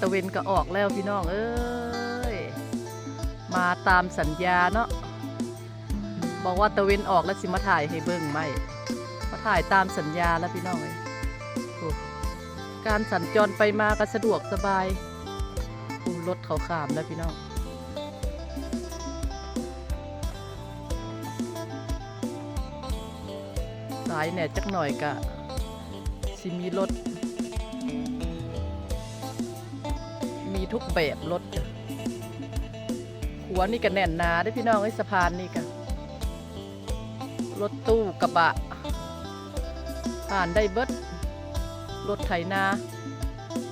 ตะเวนก็ออกแล้วพี่น้องเอ้ย มาตามสัญญาเนาะ บอกว่าตะเวนออกแล้วสิมาถ่ายให้เบิ่งไม่มาถ่ายตามสัญญาแล้วพี่น้องเอ้ยการสัญจรไปมาก็สะดวกสบายรถเขาขามแล้วพี่น้องสายเนี่ยจักหน่อยกะสิมีรถ ทุกแบบรถจ้ะหัวนี่ก็แน่นหนาได้พี่น้องไอ้สะพานนี่กะรถตู้กระบะ ผ่านได้เบิดรถไถนา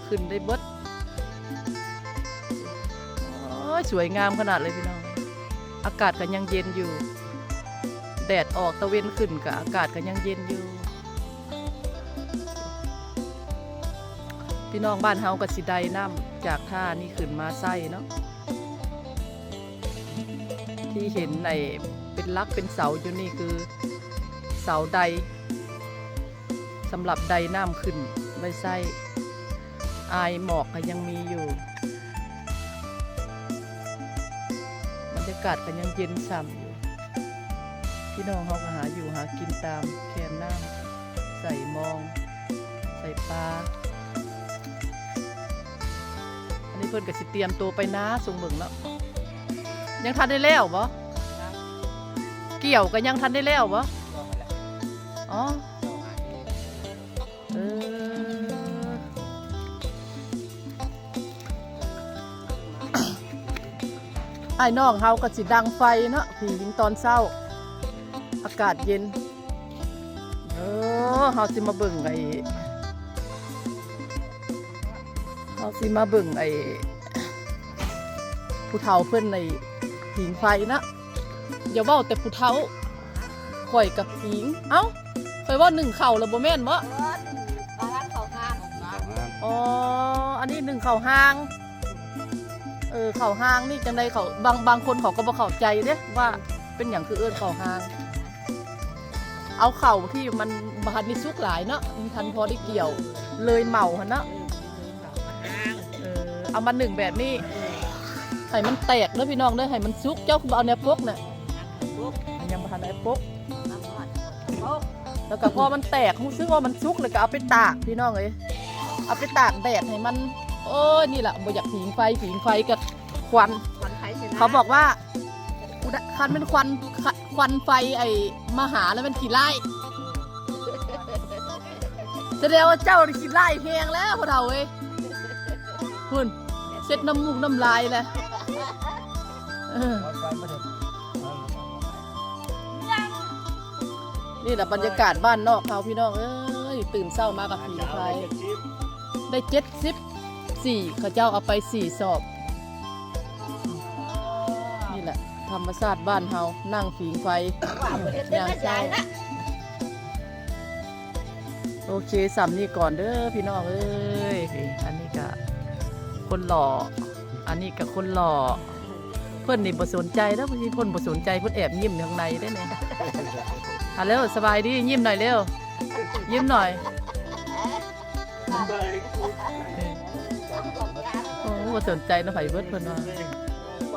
ขึ้นได้เบิดโอ้ยสวยงามขนาดเลยพี่น้อง อากาศก็ยังเย็นอยู่ แดดออกตะเวนขึ้นกับอากาศก็ยังเย็นอยู่ พี่น้องบ้านเฮากับสิไดน้ำจากท่านี่ขึ้นมาไส้เนาะที่เห็นในเป็นลักเป็นเสาอยู่นี่คือเสาใดสำหรับใดน้ำขึ้นไว้ไส้อายหมอกก็ยังมีอยู่บรรยากาศก็ยังเย็นฉ่ำอยู่ พี่น้องเขาก็หาอยู่หากินตามแคมน้ำ พิ่นก็สิเตรียมตัวไปนะส่งเบิ่งแล้วยังทันได้แล้วบ่เกี่ยวก็ยังทันได้แล้วบ่อ๋อเออไอ้น้องเฮาก็สิดังไฟเนาะผียิงตอนเช้า อากาศเย็น เออเฮาสิมาเบิ่งไอ้ เฮาสิมาเบิ่งไอ้ผู้เฒ่าเพิ่นในผิงไฟนะอย่าเว้าแต่ผู้เฒ่าข่อยกับผิง เอ้าข่อยว่าหนึ่งเข่าแล้วบ่แม่นบ่เออปลาร้านเขาข้างอ๋ออันนี้หนึ่งเข่าห้างเออเข่าห้างนี่จังไดเขาบางบางคนเขาก็บ่เข้าใจเด้ว่าเป็นอย่างคือเอิ้นเข่าห้าง เอาเข่าที่มันบานนี่สุกหลายเนาะมันทันพอได้เกี่ยว เลยเหมาหั่นเนาะ เออเอามาหนึ่งแบบนี้ให้มันแตกเด้อพี่น้องเด้อให้มันสุกเจ้าคือบ่เอาแนวปกน่ะยังบ่ทันได้ปกแล้วก็พอมันแตกรู้สึกว่ามันสุกเลยก็เอาไปตากพี่น้องเอ้ยเอาไปตากแดดให้มัน โอ้ยนี่แหละบ่อยากผิงไฟผิงไฟกับควันคนไทยชนะเขาบอกว่าอุดคันเป็นควันคควันไฟไอ้มหาแล้วมันขี่ไล่แสดงว่าเจ้านี่ขี่ไล่แพงแล้วพวกเราเว้ย คุณเช็ดน้ำมูกน้ำลายเลยเออนี่แหละบรรยากาศบ้านนอกเขาพี่น้องเอ้ยตื่นเศร้ามากับผีไฟได้เจ็ดสิบสี่เขาเจ้าเอาไปสี่สอบ นี่แหละ ธรรมชาติบ้านเฮานั่งผิงไฟอย่างเศร้าโอเคสามนี่ก่อนเด้อพี่น้องเอ้ยอันนี้ก็ คนหล่อ อันนี้กับคนหล่อ เพื่อนนี่บ่สนใจแล้วบางทีเพ่นบ่สนใจเพื่นแอบยิ้มอยู่ข้างในได้เนี่ยอะเร็วสบายดียิ้มหน่อยเร็ว ยิ้มหน่อยโอ้บ่สนใจนะไผเบิดเพิ่นว่า ไป